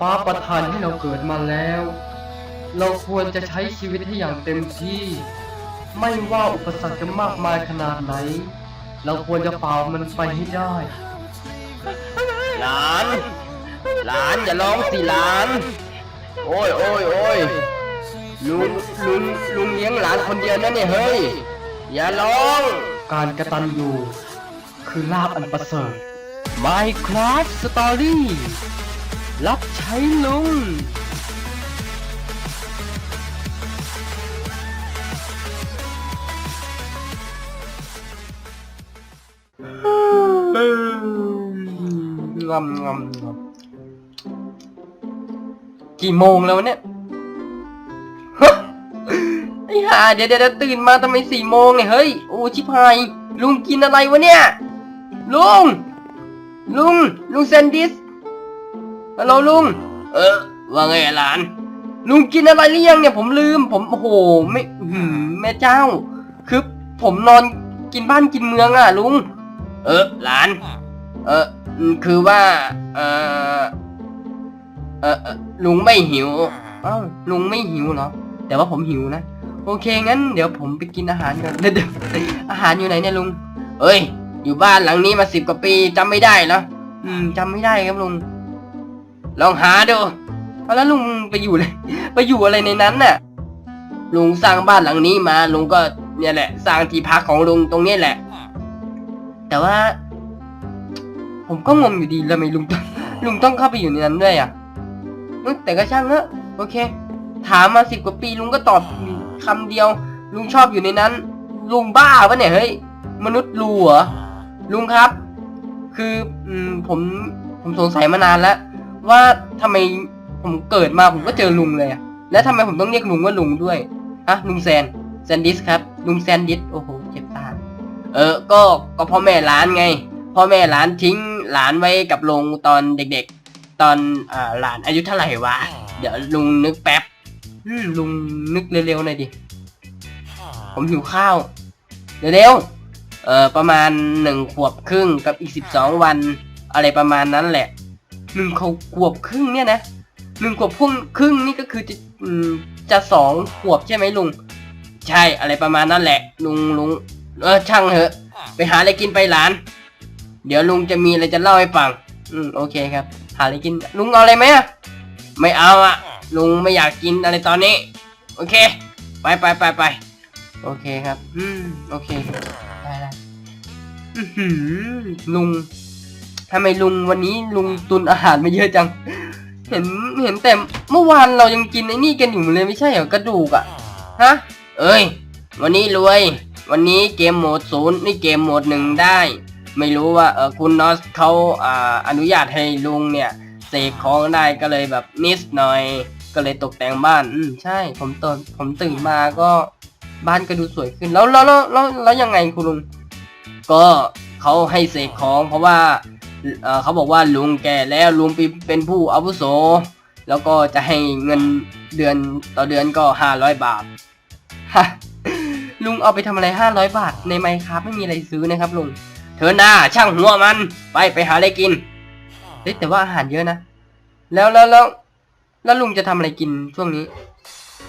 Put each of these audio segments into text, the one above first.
ฟ้าประทานให้เราเกิดมาแล้ว เราควรจะใช้ชีวิตให้อย่างเต็มที่ ไม่ว่าอุปสรรคจะมากมายขนาดไหน เราควรจะฝ่ามันไปให้ได้ หลาน หลานอย่าร้องสิหลาน โอ้ยโอ้ยโอ้ยลุงลุงลุงเลี้ยงหลานคนเดียวนั่นเนี่ยเฮ้ย อย่าร้อง การกระตันอยู่ คือลาบอันประเสริฐ Minecraft Story รับใช้ลุงงอมงอมงอมกี่โมงแล้วเนี่ยไอ้ห่าเดี๋ยวเดี๋ยวเดี๋ยวตื่นมาทำไมสี่โมงเนี่ยเฮ้ย โอ้ชิบหาย ลุงกินอะไรวะเนี่ย ลุง ลุง ลุงแซนดิส ฮัลโหลลุง เออ ว่าไงหลาน ลุงกินอะไรหรือยังเนี่ยผมลืม ผมโอ้โหไม่หืแม่เจ้า คือผมนอนกินบ้านกินเมืองอะลุง เออหลาน เออคือว่า เออเออเอ่อลุงไม่หิวอ้าวลุงไม่หิวเหรอ แต่ว่าผมหิวนะ โอเคงั้นเดี๋ยวผมไปกินอาหารก่อนเดี๋ยวเดี๋ยวอาหารอยู่ไหนเนี่ยลุง เอ้ย อยู่บ้านหลังนี้มาสิบกว่าปีจำไม่ได้เหรออืมจำไม่ได้ครับลุง ลองหาดูเอาแล้วลุงไปอยู่เลย ไปอยู่อะไรในนั้นน่ะ ลุงสร้างบ้านหลังนี้มาลุงก็เนี่ยแหละ สร้างที่พักของลุงตรงนี้แหละ แต่ว่า ผมก็งงอยู่ดีทำไมลุงลุงต้องเข้าไปอยู่ในนั้นด้วยอะแต่ก็ช่างเนอะโอเค ถามมาสิบกว่าปีลุงก็ตอบคำเดียว ลุงชอบอยู่ในนั้น ลุงบ้าปะเนี่ยเฮ้ยมนุษย์รูเหรอลุงครับ คืออืมผมผมสงสัยมานานแล้ว ว่าทำไมผมเกิดมาผมก็เจอลุงเลยอะแล้วทำไมผมต้องเรียกลุงว่าลุงด้วยอะลุงแซนแซนดิสครับ ลุงแซนดิสโอ้โหเจ็บตาเออ ก็ก็พ่อแม่หลานไง พ่อแม่หลานทิ้งหลานไว้กับลุงตอนเด็กๆ ตอนอ่าหลานอายุเท่าไหร่วะ เดี๋ยวลุงนึกแป๊บลุงนึกเร็วๆหน่อยดิ ผมหิวข้าว เร็วๆ เออประมาณหนึ่งขวบครึ่งกับอีกสิบสองวัน อะไรประมาณนั้นแหละ หนึ่งขวบครึ่งเนี่ยนะหนึ่งขวบพุ่งครึ่งนี่ก็คือจะอืมจะสองขวบใช่ไหมลุง ใช่อะไรประมาณนั้นแหละ ลุงลุงเออช่างเถอะ ไปหาอะไรกินไปหลาน เดี๋ยวลุงจะมีอะไรจะเล่าให้ฟัง อืมโอเคครับ หาอะไรกินลุงเอาอะไรไหมอะไม่เอาอะลุงไม่อยากกินอะไรตอนนี้ โอเค ไปไปไปไปโอเคครับ อืมโอเคได้ได้อื้อหือลุง ทำไมลุงวันนี้ลุงตุนอาหารมาเยอะจัง เห็นเห็นแต่เมื่อวานเรายังกินไอ้นี่กันอยู่เลยไม่ใช่เหรอกระดูกอะฮะ เอ้ย วันนี้รวย วันนี้เกมโหมดศูนย์นี่เกมโหมดหนึ่งได้ ไม่รู้ว่าเออคุณนอสเขาอ่าอนุญาตให้ลุงเนี่ยเสกของได้ก็เลยแบบนิดหน่อย ก็เลยตกแต่งบ้าน อืมใช่ ผมตอนผมตื่นมาก็บ้านก็ดูสวยขึ้น แล้วแล้วแล้วแล้วแล้วยังไงคุณลุงก็เขาให้เสกของเพราะว่า เขาบอกว่าลุงแก่แล้วลุงเป็นผู้อาวุโส แล้วก็จะให้เงินเดือนต่อเดือนก็ห้าร้อยบาทฮะลุงเอาไปทำอะไรห้าร้อยบาทในไมครับไม่มีอะไรซื้อนะครับลุงเธอหน้าช่างหัวมันไปไปหาอะไรกินเฮ้แต่ว่าอาหารเยอะนะแล้วแล้วแล้วแล้วลุงจะทำอะไรกินช่วงนี้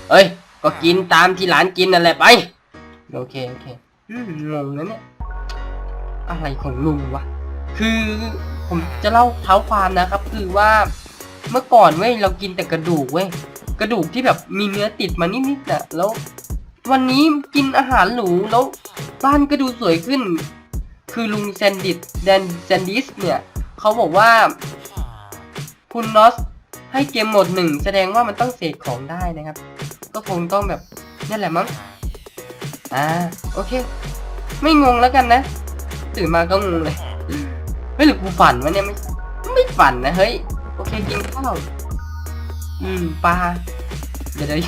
เอ้ย ก็กินตามที่หลานกินนั่นแหละไป โอเคโอเคมงงนะเนี่ยอะไรของลุงวะ คือผมจะเล่าเท้าความนะครับ คือว่าเมื่อก่อนเว้ยเรากินแต่กระดูกเว้ยกระดูกที่แบบมีเนื้อติดมานิดๆอะแล้ว วันนี้กินอาหารหรูแล้วบ้านก็ดูสวยขึ้น คือลุงแซนดิสแดนแซนดิสเนี่ยเขาบอกว่า คุณนอสให้เกมหมดหนึ่งแสดงว่ามันต้องเสกของได้นะครับ ก็คงต้องแบบนั่นแหละมั้งอ่าโอเค ไม่งงแล้วกันนะ ตื่นมาก็งงเลย เฮ้ยหรือกูฝันวะเนี่ยไม่ไม่ฝันนะเฮ้ยโอเคกินข้าวอืมปลาเดี๋ยวเดี๋ยว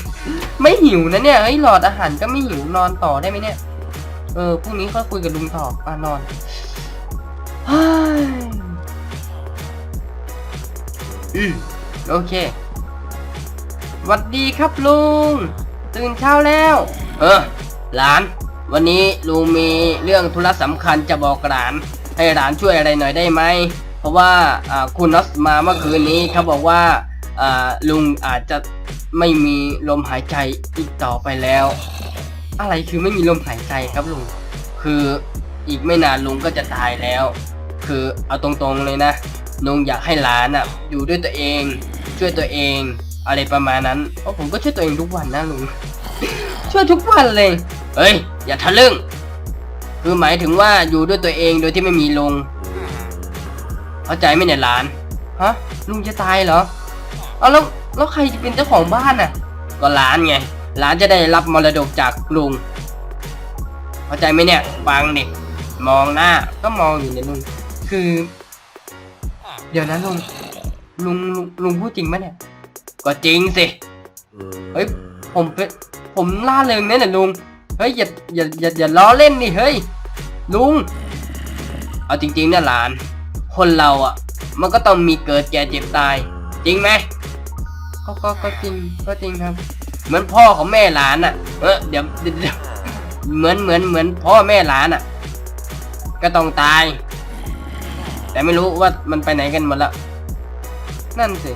ไม่หิวนะเนี่ยเฮ้ยหลอดอาหารก็ไม่หิวนอนต่อได้ไหมเนี่ย เออพรุ่งนี้ค่อยคุยกับลุงต่ออะนอนอืมโอเคหวัดดีครับลุง ตื่นเช้าแล้ว เออ หลาน วันนี้ลุงมีเรื่องธุระสำคัญจะบอกหลาน ให้หลานช่วยอะไรหน่อยได้ไหม เพราะว่าคุณน็อสมาเมื่อคืนนี้เขาบอกว่าอ่าลุงอาจจะไม่มีลมหายใจอีกต่อไปแล้ว อะไรคือไม่มีลมหายใจครับลุง คืออีกไม่นานลุงก็จะตายแล้ว คือเอาตรงๆเลยนะลุงอยากให้หลานอะอยู่ด้วยตัวเอง ช่วยตัวเอง อะไรประมาณนั้นเพราะผมก็ช่วยตัวเองทุกวันนะลุง ช่วยทุกวันเลย เฮ้ย อย่าทะลึ่ง คือหมายถึงว่าอยู่ด้วยตัวเองโดยที่ไม่มีลุงเข้าใจไหมเนี่ยหลาน ฮะ ลุงจะตายเหรอ เอาแล้วแล้วใครจะเป็นเจ้าของบ้านน่ะ ก็หลานไง หลานจะได้รับมรดกจากลุง เข้าใจไหมเนี่ย ฟังดิมองหน้า ก็มองอยู่เนี่ยลุง คือ เดี๋ยวนะลุง ลุงลุงลุงพูดจริงไหมเนี่ย ก็จริงสิ เฮ้ย ผมเป็น ผมล่าเริงเนี่ยนะลุง เฮ้ยอย่าอย่าอย่าอย่าล้อเล่นดิเฮ้ย ลุง เอาจริงๆนะหลาน คนเราอะ มันก็ต้องมีเกิดแก่เจ็บตาย จริงไหมก็ก็ก็จริงก็จริงครับ เหมือนพ่อของแม่หลานอะ เออเดี๋ยวเดี๋ยวเดี๋ยวเหมือนเหมือนเหมือนพ่อแม่หลานอะ ก็ต้องตาย แต่ไม่รู้ว่ามันไปไหนกันหมดละนั่นสิ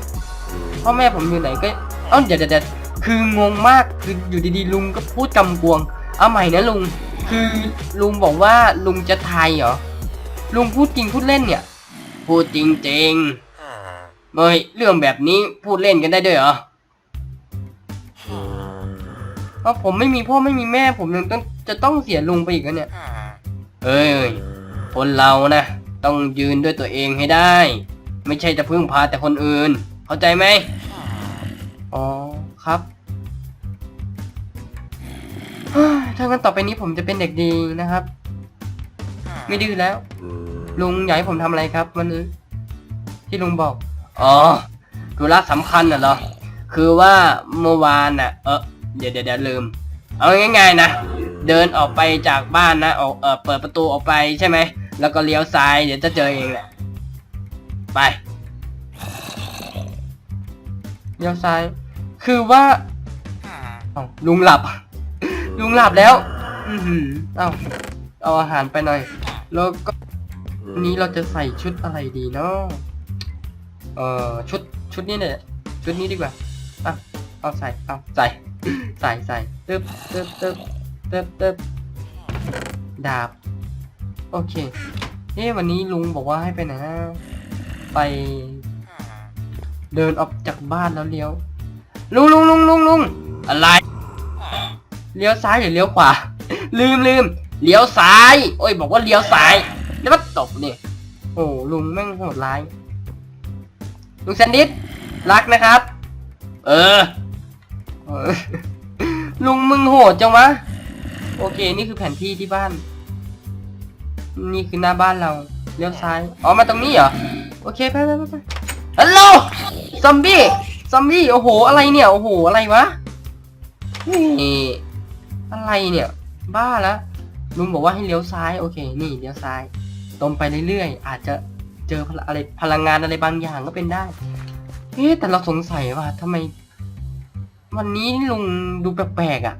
พ่อแม่ผมอยู่ไหนก็เอ้าเดี๋ยวเดี๋ยวเดี๋ยวคืองงมากคืออยู่ดีๆลุงก็พูดกำกวง เอาใหม่นะลุง คือลุงบอกว่าลุงจะทายเหรอ ลุงพูดจริงพูดเล่นเนี่ย พูดจริงๆเฮ้ยเรื่องแบบนี้พูดเล่นกันได้ด้วยเหรอเพราะผมไม่มีพ่อไม่มีแม่ ผมยังต้องจะต้องเสียลุงไปอีกแล้วเนี่ยเอ้ยคนเรานะต้องยืนด้วยตัวเองให้ได้ ไม่ใช่จะพึ่งพาแต่คนอื่น เข้าใจไหมอ๋อครับเฮ้ย ถ้างั้นต่อไปนี้ผมจะเป็นเด็กดีนะครับ ไม่ดื้อแล้ว ลุงอยากให้ผมทำอะไรครับวันนี้ที่ลุงบอก อ๋อธุระสำคัญน่ะเหรอ คือว่าเมื่อวานน่ะ เออเดี๋ยวเดี๋ยวเดี๋ยวลืม เอาง่ายๆนะ เดินออกไปจากบ้านนะออกเออเปิดประตูออกไปใช่ไหม แล้วก็เลี้ยวซ้าย เดี๋ยวจะเจอเองแหละ ไป เลี้ยวซ้าย คือว่าเอ้าลุงหลับ ลุงหลับแล้ว อือหือเอาเอาอาหารไปหน่อย แล้วก็นี้เราจะใส่ชุดอะไรดีเนาะเอ่อชุดชุดนี้เนี่ยชุดนี้ดีกว่าอะเอาใส่เอาใส่ใส่ใส่ตึ๊บตึ๊บตึ๊บตึ๊บตึ๊บดาบ โอเคเอ๊ะวันนี้ลุงบอกว่าให้ไปไหนนะไปเดินออกจากบ้านแล้วเลี้ยว ลุงลุงลุงลุงลุงอะไร เลี้ยวซ้ายหรือเลี้ยวขวา ลืมลืมเลี้ยวซ้าย โอ้ย บอกว่าเลี้ยวซ้าย แล้วมาตบนี่โอ้ลุงแม่งโหดร้าย ลุงแซนดิสรักนะครับ เออ ลุงมึงโหดจังวะ โอเค นี่คือแผนที่ที่บ้าน นี่คือหน้าบ้านเรา เลี้ยวซ้าย อ๋อ มาตรงนี้เหรอ โอเค ไปไปไปฮัลโหล ซอมบี้ ซอมบี้ โอ้โห อะไรเนี่ย โอ้โห อะไรวะนี่ อะไรเนี่ย บ้าแล้วลุงบอกว่าให้เลี้ยวซ้ายโอเค นี่เลี้ยวซ้าย ตรงไปเรื่อยๆอาจจะเจอพลอะไรพลังงานอะไรบางอย่างก็เป็นได้เอ๊ะแต่เราสงสัยว่าทำไม วันนี้ลุงดูแปลกๆอะ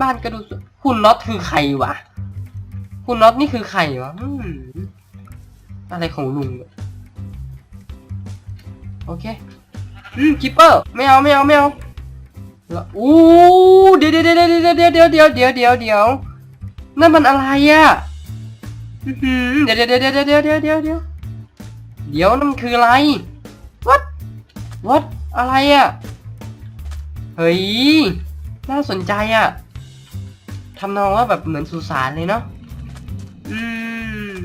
บ้านก็ดูคุณน็อตคือใครวะคุณน็อตนี่คือใครวะอะไรของลุงโอเค อืมคิปเปอร์ไม่เอาไม่เอาไม่เอา แล้วอู้เดี๋ยวเดี๋ยวเดี๋ยวเดี๋ยวเดี๋ยวเดี๋ยวเดี๋ยวเดี๋ยวเดี๋ยวนั่นมันอะไรอะอื้อหือเดี๋ยวเดี๋ยวเดี๋ยวเดี๋ยวเดี๋ยวเดี๋ยวเดี๋ยวเดี๋ยวนั่นคืออะไร what what อะไรอะเฮ้ยน่าสนใจอะทำนองว่าแบบเหมือนสุสานเลยเนาะอืม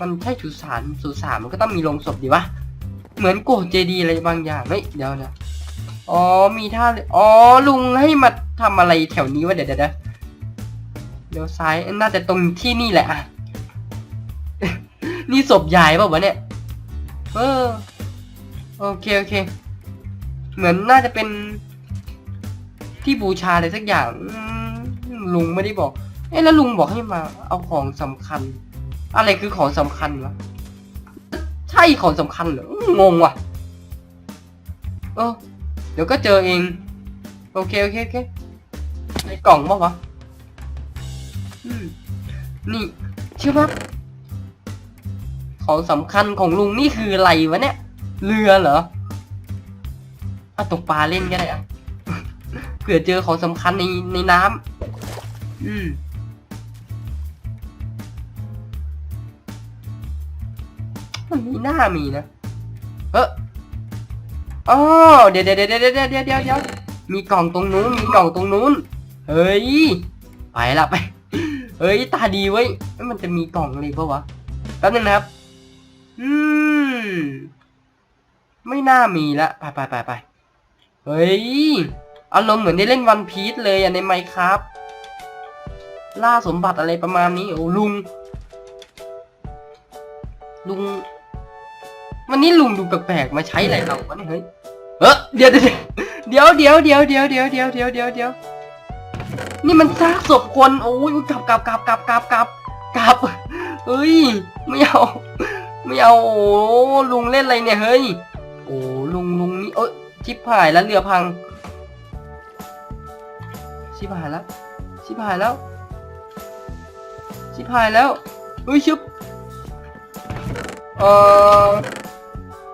มันใช่สุสานสุสานมันก็ต้องมีโลงศพดีวะเหมือนโกดเจดีอะไรบางอย่างเฮ้ยเดี๋ยวนะ อ๋อ มีท่าเลยอ๋อ ลุงให้มาทำอะไรแถวนี้วะเดี๋ยวเดี๋ยวเดี๋ยวเดี๋ยวซ้าย น่าจะตรงที่นี่แหละอะนี่ศพยายเปล่าวะเนี่ย เออ โอเค โอเค เหมือนน่าจะเป็นที่บูชาอะไรสักอย่าง ลุงไม่ได้บอก เอ๊ะแล้วลุงบอกให้มา เอาของสำคัญ อะไรคือของสำคัญวะ ใช่ของสำคัญเหรอ งงว่ะ เออ เดี๋ยวก็เจอเอง โอเคโอเคโอเคในกล่องปะวะอืมนี่เชื่อปะของสำคัญของลุงนี่คืออะไรวะเนี่ย เรือเหรออาตกปลาเล่นก็ได้อะเผื่อเจอของสำคัญในในน้ำอืมมันมีหน้ามีนะ เออ โอ้าวเดี๋ยวเดี๋ยวเดี๋ยวเดี๋ยวเดี๋ยวเดี๋ยวมีกล่องตรงนู้นมีกล่องตรงนู้น เฮ้ย ไปละไป เฮ้ยตาดีเว้ย มันจะมีกล่องอะไรเปะวะ แป๊บนึงนะครับ อืม ไม่น่ามีละ ไปไปไปไปเฮ้ย อารมณ์เหมือนได้เล่นวันพีซเลยอะในไมค์ครับ ล่าสมบัติอะไรประมาณนี้ โอ้ลุง ลุง วันนี้ลุงดูแปลกๆมาใช้อะไรเราวะเนี่ยเฮ้ยเออเดี๋ยวเดี๋ยวเดี๋ยวเดี๋ยวเดี๋ยวเดี๋ยวเดี๋ยวเดี๋ยวเดี๋ยวเดี๋ยวนี่มันซากศพคนโอ้ยกลับกลับกลับกลับกลับกลับกลับเฮ้ยไม่เอาไม่เอาโอ้ลุงเล่นอะไรเนี่ยเฮ้ยโอ้ลุงลุงนี่เอ้ยชิบหายแล้วเรือพัง ชิบหายแล้วชิบหายแล้วชิบหายแล้วเฮ้ยชุบเออ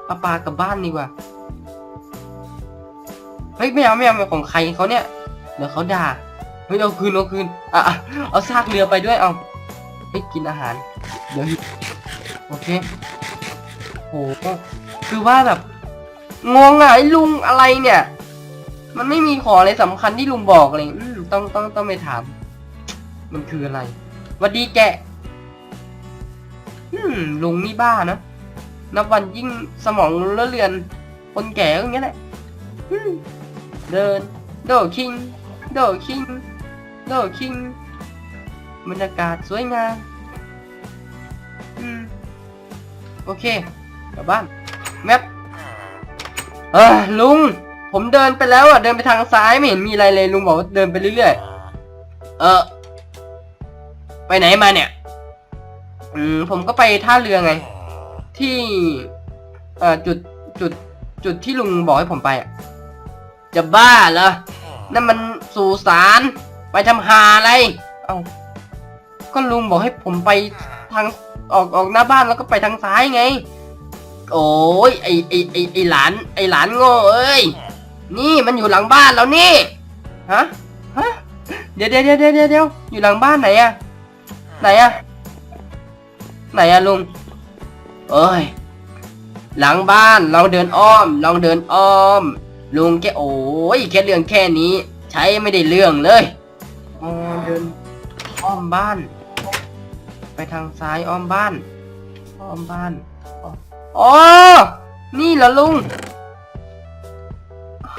เอาปลากลับบ้านดีกว่า เฮ้ยไม่เอาไม่เอาไม่เอาของใครเขาเนี่ย เดี๋ยวเขาด่า เฮ้ยเอาคืนเอาคืน อะเอาซากเรือไปด้วยเอาเฮ้กินอาหาร เดี๋ยวโอเคโหคือว่าแบบงงอะไอ้ลุงอะไรเนี่ย มันไม่มีของอะไรสำคัญที่ลุงบอกเลยต้องต้องต้องไปถาม มันคืออะไรวัดดีแกอืมลุงนี่บ้านะ นับวันยิ่งสมองเลอะเลือนคนแก่ก็อย่างเงี้ยแหละอืมเดิน โดคิง โดคิง โดคิงบรรยากาศสวยงามอืมโอเคกลับบ้านแมปเออลุง ผมเดินไปแล้วอะ เดินไปทางซ้ายไม่เห็นมีอะไรเลยลุงบอกว่าเดินไปเรื่อยๆ เออ ไปไหนมาเนี่ย อืมผมก็ไปท่าเรือไง ที่เอ่อจุดจุดจุดที่ลุงบอกให้ผมไปอะจะบ้าเหรอนั่นมันสู่สารไปทำหาอะไร เอ้าก็ลุงบอกให้ผมไปทางออกออกหน้าบ้านแล้วก็ไปทางซ้ายไง โอ้ยไอไอไอไอหลาน ไอหลานโง่เอ้ย นี่มันอยู่หลังบ้านแล้วนี่ ฮะ ฮะ เดี๋ยวเดี๋ยวเดี๋ยวเดี๋ยวเดี๋ยวอยู่หลังบ้านไหนอะไหนอะไหนอะลุง เอ้ย หลังบ้านลองเดินอ้อม ลองเดินอ้อม ลุงแค่โอ้ยแค่เรื่องแค่นี้ ใช้ไม่ได้เรื่องเลยอ๋อเดินอ้อมบ้าน ไปทางซ้ายอ้อมบ้าน อ้อมบ้านอ๋อนี่เหรอลุง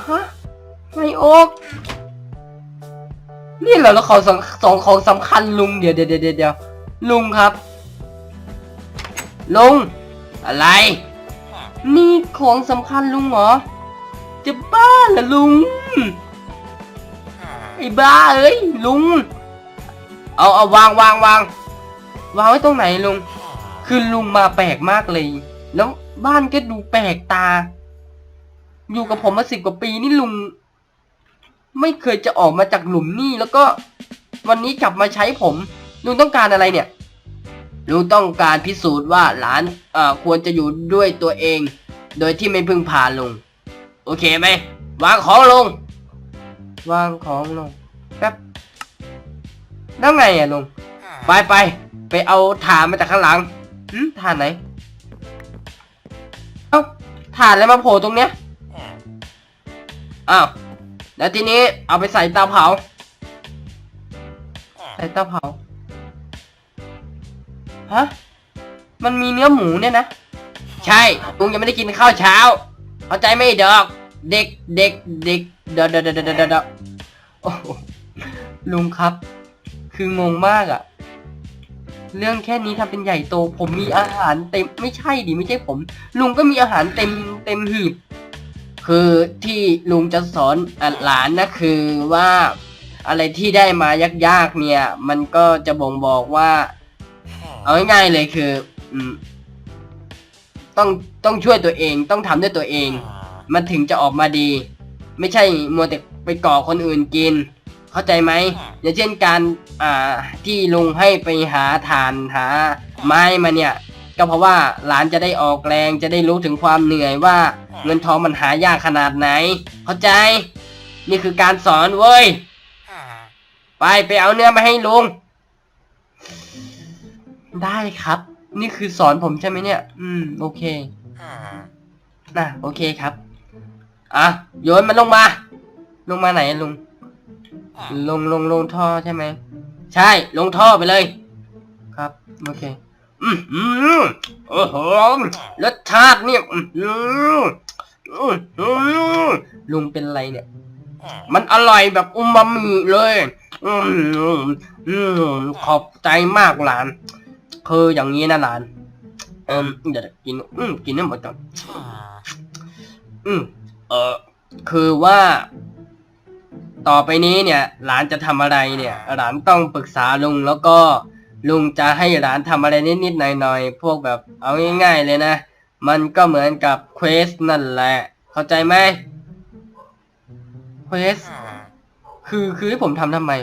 ฮะไม่โอกนี่เหรอแล้วของสำสองของสำคัญลุงเดี๋ยวเดี๋ยวเดี๋ยวลุงครับ ลุง อะไร นี่ของสำคัญลุงเหรอ จะบ้าเหรอลุง ไอ้บ้าเอ้ยลุง เอาเอาวางวางวางวางไว้ตรงไหนลุง คือลุงมาแปลกมากเลย แล้วบ้านก็ดูแปลกตา อยู่กับผมมาสิบกว่าปีนี่ลุง ไม่เคยจะออกมาจากหลุมนี่แล้วก็ วันนี้กลับมาใช้ผม ลุงต้องการอะไรเนี่ย ลุงต้องการพิสูจน์ว่าหลานเอ่อควรจะอยู่ด้วยตัวเอง โดยที่ไม่พึ่งพาลุง โอเคไหมวางของลง วางของลงแป๊บแล้วไงอะลุงไปไปไปเอาถ่านมาจากข้างหลังหืมถ่านไหน เอ้าถ่านอะไรมาโผล่ตรงเนี้ยอ้าวแล้วทีนี้เอาไปใส่เตาเผา ใส่เตาเผา ฮะ มันมีเนื้อหมูเนี่ยนะ ใช่ลุงยังไม่ได้กินข้าวเช้า เข้าใจไหมเด็กเด็กเด็กเด็กเดอเดอเดอเดอเดอเดอโอ้โหลุงครับ คืองงมากอะเรื่องแค่นี้ทำเป็นใหญ่โต ผมมีอาหารเต็มไม่ใช่ดิไม่ใช่ผม ลุงก็มีอาหารเต็มเต็มหีบ คือที่ลุงจะสอนอะหลานนะคือว่าอะไรที่ได้มายากๆเนี่ย มันก็จะบ่งบอกว่า เอาง่ายๆเลยคืออืมต้องต้องช่วยตัวเองต้องทำด้วยตัวเอง มันถึงจะออกมาดี ไม่ใช่มัวแต่ไปก่อคนอื่นกิน เข้าใจไหมอย่างเช่นการอ่าที่ลุงให้ไปหาถ่านหาไม้มาเนี่ย ก็เพราะว่าหลานจะได้ออกแรงจะได้รู้ถึงความเหนื่อยว่า เงินทองมันหายากขนาดไหน เข้าใจ นี่คือการสอนเว้ยไปไปเอาเนื้อมาให้ลุง ได้ครับ นี่คือสอนผมใช่ไหมเนี่ย อืม โอเคนะโอเคครับ อะ โยนมันลงมา ลงมาไหนลุง ลงลงลงท่อใช่ไหม ใช่ ลงท่อไปเลย ครับ โอเค อืมอืมโอ้โหรสชาติเนี่ยอืมอืมอืมลุงเป็นไรเนี่ย มันอร่อยแบบอุมามิเลยอืมอืมขอบใจมากหลาน คืออย่างนี้นะหลานเออเดี๋ยวกิน อืมกินน้ำหมดก่อนอืมเออคือว่า ต่อไปนี้เนี่ย หลานจะทำอะไรเนี่ย หลานต้องปรึกษาลุงแล้วก็ลุงจะให้หลานทำอะไรนิดๆหน่อยๆพวกแบบ เอาง่ายๆเลยนะ มันก็เหมือนกับเควสนั่นแหละ เข้าใจไหมเควสคือคือให้ผมทำทำไม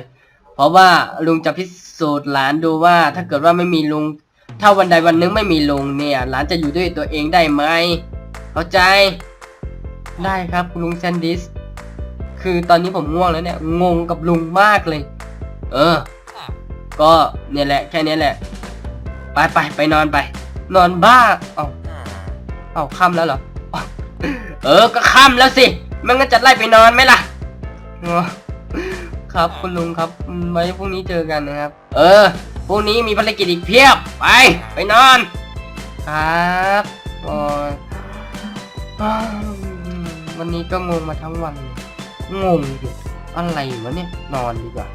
เพราะว่าลุงจะพิ สูจน์หลานดูว่าถ้าเกิดว่าไม่มีลุง ถ้าวันใดวันหนึงไม่มีลุงเนี่ย หลานจะอยู่ด้วยตัวเองได้ไหมเข้าใจ ได้ครับลุงแซนดิส คือตอนนี้ผมง่วงแล้วเนี่ย งงกับลุงมากเลย เออ ก็เนี่ยแหละแค่นี้แหละ ไปไปไปนอนไป นอนบ้าเอาเอาค่ำแล้วเหรออเออก็ค่ำแล้วสิ มันก็จะไล่ไปนอนไหมล่ะ ครับคุณลุงครับอืมไว้พรุ่งนี้เจอกันนะครับ เออพรุ่งนี้มีภารกิจอีกเพียบไปไปนอน ครับโอ้ยอ้าววันนี้ก็งงมาทั้งวันเลยงงอยู่อะไรวะเนี่ยนอนดีกว่า